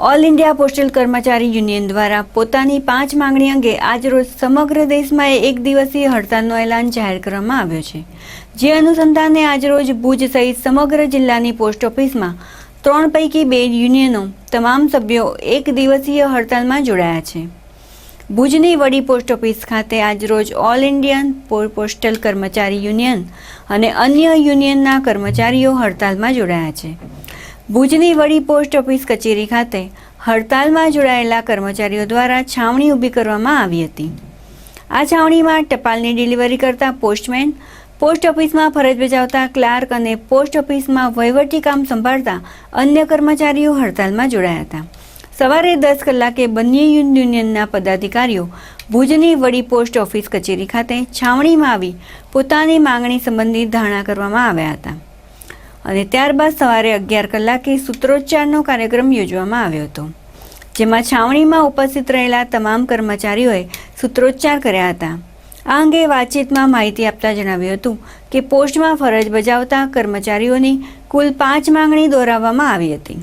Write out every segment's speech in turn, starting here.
All India postal કર્મચારી union દ્વારા પોતાની પાંચ માંગણી અંગે આજરોજ સમગ્ર દેશમાં એક દિવસીય હડતાલનો એલાન જાહેર કરવામાં આવ્યો છે. જે અનુસંધાને આજરોજ ભુજ સહિત સમગ્ર જિલ્લાની પોસ્ટ ઓફિસમાં ત્રણ પૈકી બે યુનિયનો, તમામ સભ્યો એક દિવસીય હડતાલમાં જોડાયા છે. ભુજની વડી પોસ્ટ ઓફિસ ખાતે આજરોજ ઓલ ઇન્ડિયન પોસ્ટલ કર્મચારી યુનિયન અને અન્ય યુનિયનના કર્મચારીઓ હડતાલમાં જોડાયા છે. ભુજની વડી પોસ્ટ ઓફિસ કચેરી ખાતે હડતાલમાં જોડાયેલા કર્મચારીઓ દ્વારા છાવણી ઊભી કરવામાં આવી હતી. આ છાવણીમાં ટપાલની ડિલિવરી કરતા પોસ્ટમેન, પોસ્ટ ઓફિસમાં ફરજ બજાવતા ક્લાર્ક અને પોસ્ટ ઓફિસમાં વહીવટી કામ સંભાળતા અન્ય કર્મચારીઓ હડતાલમાં જોડાયા હતા. સવારે દસ કલાકે બંને યુનિયનના પદાધિકારીઓ ભુજની વડી પોસ્ટ ઓફિસ કચેરી ખાતે છાવણીમાં આવી પોતાની માંગણી સંબંધિત ધારણા કરવામાં આવ્યા હતા. અને ત્યારબાદ સવારે અગિયાર કલાકે સૂત્રોચ્ચારનો કાર્યક્રમ યોજવામાં આવ્યો હતો, જેમાં છાવણીમાં ઉપસ્થિત રહેલા તમામ કર્મચારીઓએ સૂત્રોચ્ચાર કર્યા હતા. આ અંગે વાતચીતમાં માહિતી આપતા જણાવ્યું હતું કે પોસ્ટમાં ફરજ બજાવતા કર્મચારીઓની કુલ પાંચ માંગણી દોહરાવવામાં આવી હતી.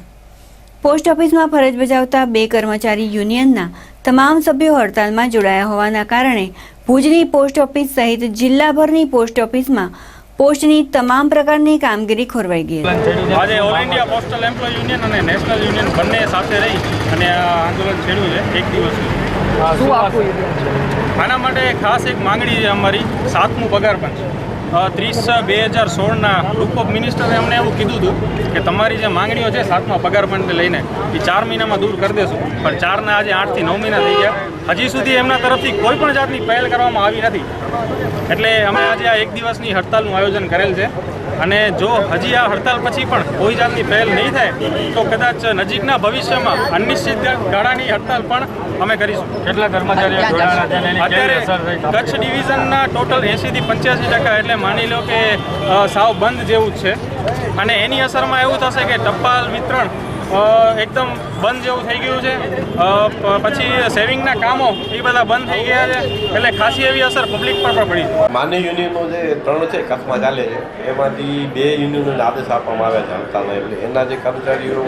પોસ્ટ ઓફિસમાં ફરજ બજાવતા બે કર્મચારી યુનિયનના તમામ સભ્યો હડતાલમાં જોડાયા હોવાના કારણે ભુજની પોસ્ટ ઓફિસ સહિત જિલ્લાભરની પોસ્ટ ઓફિસમાં પોસ્ટની તમામ પ્રકારની કામગીરી ખોરવાઈ ગઈ. આજે all India postal employee union અને નેશનલ યુનિયન બંને સાથે રહી અને આ આંદોલન છેડ્યું છે એક દિવસ આના માટે ખાસ એક માંગણી છે અમારી સાતમું પગાર પણ અ, ત્રીસ બે હજાર સોળના ગ્રુપ ઓફ મિનિસ્ટરે અમને એવું કીધું હતું કે તમારી જે માંગણીઓ છે સાતમા પગાર પંચને લઈને એ ચાર મહિનામાં દૂર કરી દેશું. પણ ચારના આજે આઠથી નવ મહિના થઈ ગયા. હજી સુધી એમના તરફથી કોઈ પણ જાતની પહેલ કરવામાં આવી નથી. એટલે અમે આજે આ એક દિવસની હડતાલનું આયોજન કરેલ છે. અને જો હજી આ હડતાલ પછી પણ કોઈ જાતની પહેલ નહીં થાય તો કદાચ નજીકના ભવિષ્યમાં અનિશ્ચિત ગાળાની હડતાલ પણ અમે કરીશું. કેટલા કર્મચારીઓ અત્યારે કચ્છ ડિવિઝનના ટોટલ એંશીથી પંચ્યાસી ટકા એટલે માની લો કે સાવ બંધ જેવું જ છે. અને એની અસરમાં એવું થશે કે ટપાલ વિતરણ એકદમ બંધ જેવું થઈ ગયું છે. પછી સેવિંગના કામો એ બધા બંધ થઈ ગયા છે. એટલે ખાસી એવી અસર પબ્લિક પર પણ પડી માન્ય યુનિયનો જે ત્રણ છે, કચ્છમાં ચાલે છે, એમાંથી બે યુનિયનોને આદેશ આપવામાં આવ્યા છે હડતાલના એટલે એના જે કર્મચારીઓ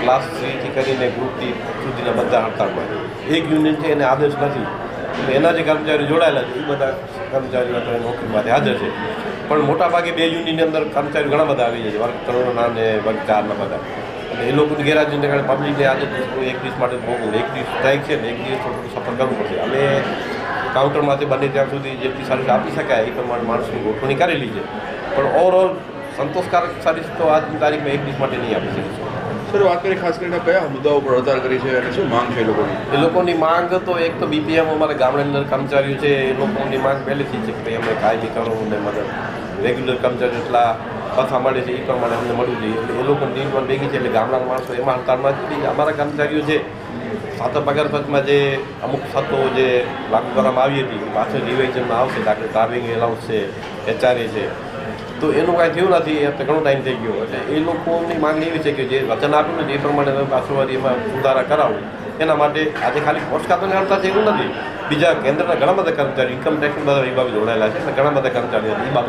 ક્લાસ થ્રીથી કરીને ગ્રુપ સુધીના બધા હડતાલમાં. એક યુનિયન છે, એને આદેશ નથી. એના જે કર્મચારીઓ જોડાયેલા છે. એ બધા કર્મચારીઓ અત્યારે નોકરીમાંથી હાજર છે. પણ મોટાભાગે બે યુનિટની અંદર કર્મચારીઓ ઘણા બધા આવી જાય છે. વર્ગ ત્રણના ને વર્ગ ચારના બધા. એટલે એ લોકોની ગેરહાજરીને કારણે પબ્લિકને આજે એક દિવસ માટે મોકલું એક દિવસ સ્ટ્રાઇક છે ને એક દિવસ થોડું સફર કરવું પડશે અમે કાઉન્ટરમાંથી બને ત્યાં સુધી જેટલી સર્વિસ આપી શકાય એ પ્રમાણે માણસની ગોઠવણી કરેલી છે. પણ ઓવરઓલ સંતોષકારક સર્વિસ તો આજની તારીખમાં એક દિવસ માટે નહીં આપી શકીશું સર, વાત કરીએ ખાસ કરીને કયા મુદ્દાઓ પર હડતાલ કરી છે અને શું માંગ છે એ લોકોની? એ લોકોની માંગ તો એક તો બીપીએમ અમારા ગામડાની અંદર કર્મચારીઓ છે, એ લોકોની માંગ પહેલેથી છે કે ભાઈ અમને કાયમી કરો ને મદદ રેગ્યુલર કર્મચારીઓ એટલા પાછા મળે છે, એ પ્રમાણે અમને મળવું જોઈએ. એટલે એ લોકોની નીડ પણ ભેગી છે, એટલે ગામડાના માણસો એમાં હડતાલમાં જ. અમારા કર્મચારીઓ છે સાતો પગાર પંચમાં જે અમુક શરતો જે લાગુ કરવામાં આવી હતી, પાછળ રિવાઇઝનમાં આવશે દાખલે ડ્રાઇવિંગ એલાઉન્સ છે એચઆરએ છે. તો એનું કાંઈ થયું નથી એટલે ઘણો ટાઈમ થઈ ગયો. એટલે એ લોકોની માંગણી એવી છે કે જે વચન આપ્યું ને એ પ્રમાણે પાછું સુધારા કરાવો, એના માટે આજે ખાલી પોસ્ટ ખાતાની હડતાલ છે એવું નથી. બીજા કેન્દ્રના ઘણા બધા કર્મચારી ઇન્કમ બધા વિભાગ જોડાયેલા છે, અને ઘણા બધા કર્મચારીઓ એ હડતાલ